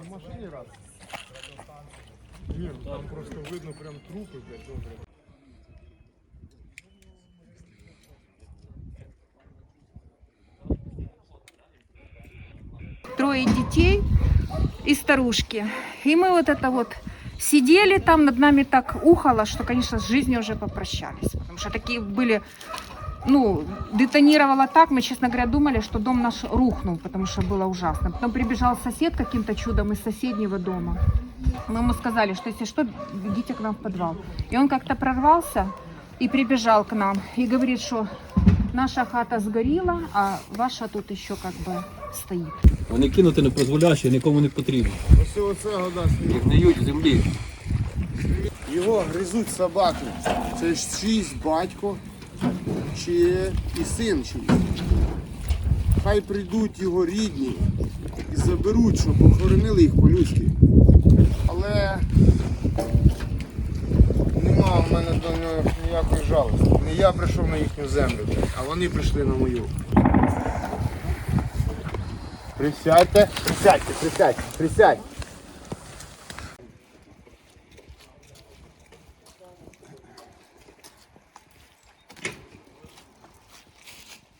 в машині раз. Ні, ну там просто видно прям трупи, блядь, добре. трое детей и старушки. И мы вот это вот сидели там, над нами так ухало, что, конечно, с жизнью уже попрощались. Потому что такие были, ну, детонировало так, мы, честно говоря, думали, что дом наш рухнул, потому что было ужасно. Потом прибежал сосед каким-то чудом из соседнего дома. Мы ему сказали, что если что, бегите к нам в подвал. И он как-то прорвался и прибежал к нам и говорит, что наша хата сгорела, а ваша тут еще как бы стоит. Вони кинути не дозволяще, нікому не потрібно. Ось оце года І гниють в землі. Його гризуть собаки. Це ж чийсь батько Чи і син чийсь. Хай прийдуть його рідні і заберуть, щоб похоронили їх по-людськи. Але нема в мене до нього ніякої жалості. Не я прийшов на їхню землю, а вони прийшли на мою. Присядьте, присядьте, присядьте, присядьте.